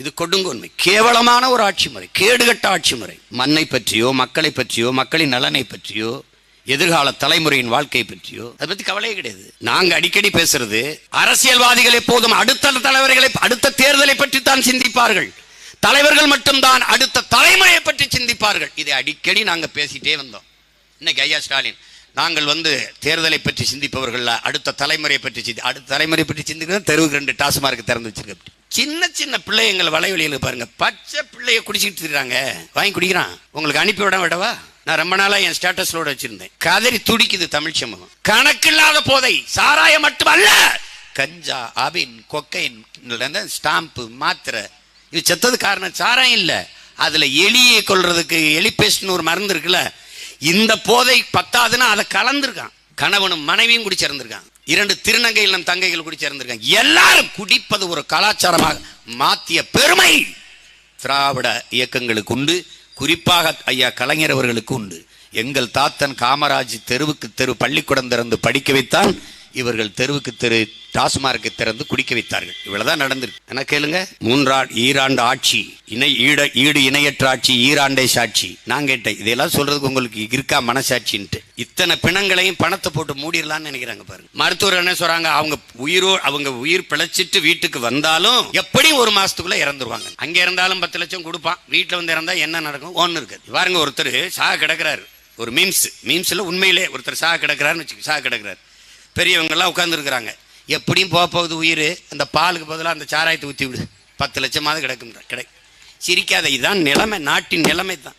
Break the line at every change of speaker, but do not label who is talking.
இது கொடுங்கோன்மை. கேவலமான ஒரு ஆட்சி முறை கேடுகட்ட ஆட்சி முறை. மண்ணை பற்றியோ மக்களை பற்றியோ மக்களின் நலனை பற்றியோ எதிர்கால தலைமுறையின் வாழ்க்கை பற்றியோ அதை பத்தி கவலையே கிடையாது. நாங்க அடிக்கடி பேசுறது அரசியல்வாதிகள் எப்போதும் அடுத்த தலைவர்களை அடுத்த தேர்தலை பற்றி தான் சிந்திப்பார்கள். தலைவர்கள் மட்டும்தான் அடுத்த தலைமுறையை பற்றி சிந்திப்பார்கள். இதை அடிக்கடி நாங்க பேசிட்டே வந்தோம். இன்னைக்கு ஐயா ஸ்டாலின் நாங்கள் வந்து தேர்தலை பற்றி சிந்திப்பவர்கள் அடுத்த தலைமுறையை பற்றி சிந்தி அடுத்த தலைமுறை பற்றி சிந்திக்கிறது தெருவுக்கு ரெண்டு டாஸ்மார்க் திறந்து வச்சிருக்க சின்ன சின்ன பிள்ளைங்களை வலைவெளியில் பாருங்க. பச்சை பிள்ளைய குடிச்சிட்டு இருக்காங்க. வாங்கி குடிக்கிறான். உங்களுக்கு அனுப்பி விட விடவா நான் ரொம்ப நாளா என் ஸ்டேட்டஸ்லோட வச்சிருந்தேன். கதறி துடிக்குது தமிழ் சமூகம். கணக்கில்லாத போதை. சாராயம் மட்டுமல்ல. கஞ்சா அபின் கொக்கைன் ஸ்டாம்பு மாத்திரை. இது செத்தது காரணம் சாராயம் இல்லை. அதுல எலியை கொல்றதுக்கு எலிபேஸ்ட்னு ஒரு மருந்து இருக்குல்ல. இந்த போதை பத்தாதுன்னா அதை கலந்துருக்கான். கணவனும் மனைவியும் குடிச்சிருந்திருக்கான். இரண்டு திருநங்கைகள் நம் தங்கைகள் குடிச்சிருந்திருக்காங்க எல்லாரும் குடிப்பது ஒரு கலாச்சாரமாக மாத்திய பெருமை திராவிட இயக்கங்களுக்கு உண்டு. குறிப்பாக ஐயா கலைஞர் அவர்களுக்கு உண்டு. எங்கள் தாத்தன் காமராஜ் தெருவுக்கு தெரு பள்ளிக்கூடம் திறந்து படிக்க வைத்தால் இவர்கள் தெருவுக்கு தெரு டாஸ்மார்க்கு திறந்து குடிக்க வைத்தார்கள். இவ்வளவுதான் நடந்திருக்கு. என கேளுங்க? மூன்றாண்டு ஈராண்டு ஆட்சி இணை ஈட ஈடு இணையற்ற ஆட்சி ஈராண்டே சாட்சி நான் கேட்டேன். இதெல்லாம் சொல்றதுக்கு உங்களுக்கு இருக்கா மனசாட்சின்ட்டு. இத்தனை பிணங்களையும் பணத்தை போட்டு மூடிடலாம்னு நினைக்கிறாங்க பாருங்க. மருத்துவர் என்ன சொல்றாங்க? அவங்க உயிரோ அவங்க உயிர் பிழைச்சிட்டு வீட்டுக்கு வந்தாலும் எப்படியும் ஒரு மாசத்துக்குள்ள இறந்துருவாங்க? அங்க இருந்தாலும் பத்து லட்சம் கொடுப்பான். வீட்டுல வந்து இறந்தா என்ன நடக்கும்? ஒன்னு இருக்கு பாருங்க ஒருத்தர் சாக கிடக்குறாரு. ஒரு மீம்ஸ் மீம்ஸ்ல உண்மையிலே ஒருத்தர் சாக கிடக்குறாருன்னு வச்சு சாக கிடக்குறாரு. பெரியவங்க எல்லாம் உட்காந்துருக்குறாங்க எப்படியும் போக போகுது உயிர். அந்த பாலுக்கு பதிலாக அந்த சாராயத்தை ஊற்றி விடு. பத்து லட்சமாவது கிடக்கும் கிடை. சிரிக்காத. இதுதான் நிலைமை. நாட்டின் நிலைமை தான்